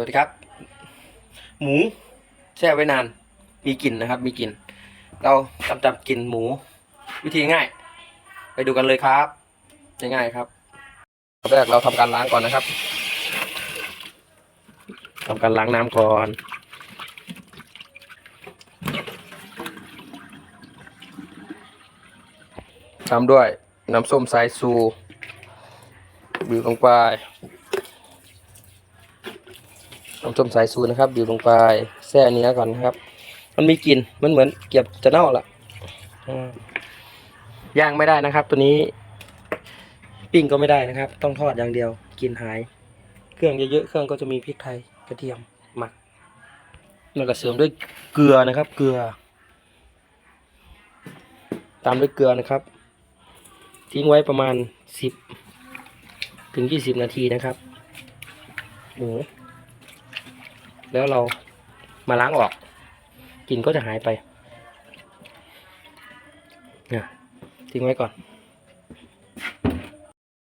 สวัสดีครับ หมูแช่ไว้นาน มีกลิ่นนะครับ มีกลิ่น เรากำจัดกลิ่นหมู วิธีง่าย ไปดูกันเลยครับ ง่ายๆครับแรกเราทำการล้างก่อนนะครับทำการล้างน้ำก่อนตามด้วยน้ำส้มสายซูบีบลงไป น้ำส้มสายซูนะครับบีบลงไปแช่เนื้อก่อนนะครับ มันมีกลิ่นมันเหมือนเก็บจะเน่าละย่างไม่ได้นะครับ ตัวนี้ ปิ้งก็ไม่ได้นะครับ ต้องทอดอย่างเดียวกลินหาย เครื่องเยอะๆเครื่องก็จะมีพริกไทยกระเทียมหมักแล้วก็เสริมด้วยเกลือนะครับ เกลือ ตามด้วยเกลือนะครับ ทิ้งไว้ประมาณสิบถึงยี่สิบนาทีนะครับหมู แล้วเรามาล้างออกกลิ่นก็จะหายไปนี่ยทิ้งไว้ก่อน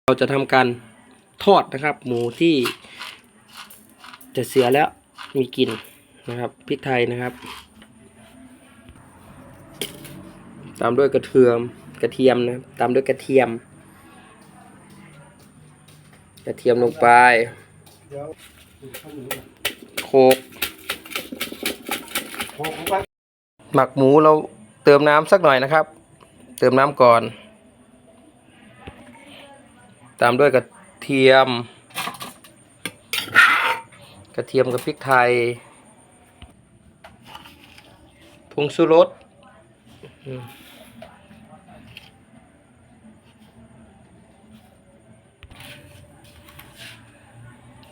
เราจะทำการทอดนะครับ หมูที่จะเสียแล้วมีกลิ่นนะครับพริกไทยนะครับ ตามด้วยกระเทียมกระเทียมนะตามด้วยกระเทียม กระเทียมลงไป โคกหมักหมูเราเติมน้ำสักหน่อยนะครับ เติมน้ำก่อน ตามด้วยกระเทียม กระเทียมกับพริกไทยผงชูรส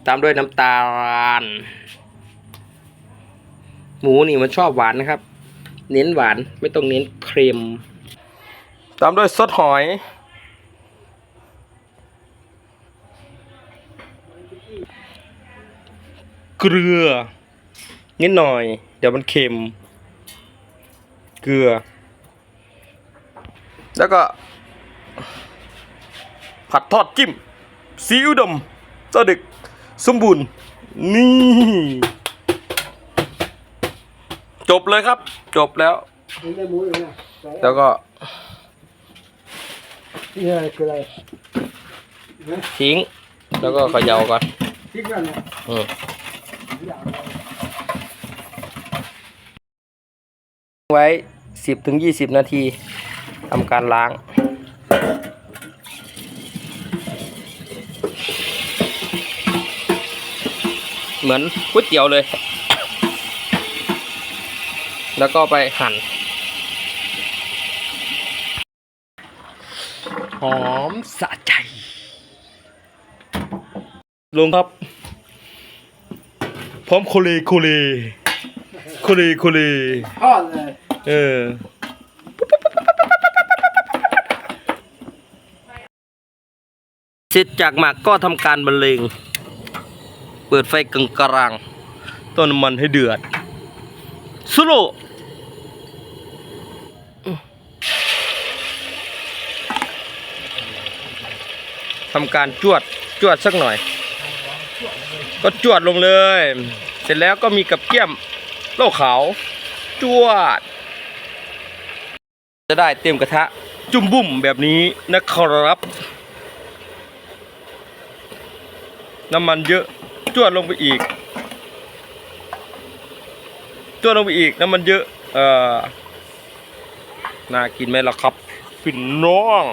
ตามด้วยน้ำตาล หมูนี่มันชอบหวานนะครับ เน้นหวานไม่ต้องเน้นเค็มตามด้วยซอสหอย เกลือ นิดหน่อย เดี๋ยวมันเค็ม เกลือ แล้วก็ ผัดทอดจิ้มซีอิ๊วดำซอดึก สมบูรณ์ นี่ จบเลยครับ จบแล้วนี่ได้หมูอยู่นะใส่แล้วก็นี่อะไรคืออะไรนะทิ้ง แล้วก็เขย่าก่อนพริกนั่นเนี่ยอืมอย่างไว้สิบถึงยี่สิบนาทีทำการล้าง เหมือนก๋วยเตี๋ยวเลย แล้วก็ไปหั่น หอมสะใจลงครับ พร้อมโคเลโคเลโคเลโคเลทอดเลย เออเสร็จจากหมักก็ทำการบรรเลง เปิดไฟกลางกลางต้นมันให้เดือดสโลว์ทำการจวดจวดสักหน่อย ก็จวดลงเลย เสร็จแล้วก็มีกับเกี้ยมโลกขาวจวด จะได้เต็มกระทะจุ่มบุ่มแบบนี้นะครับ น้ำมันเยอะ จวดลงไปอีก จวดลงไปอีกน้ำมันเยอะ เออน่ากินไหมล่ะครับพี่น้อง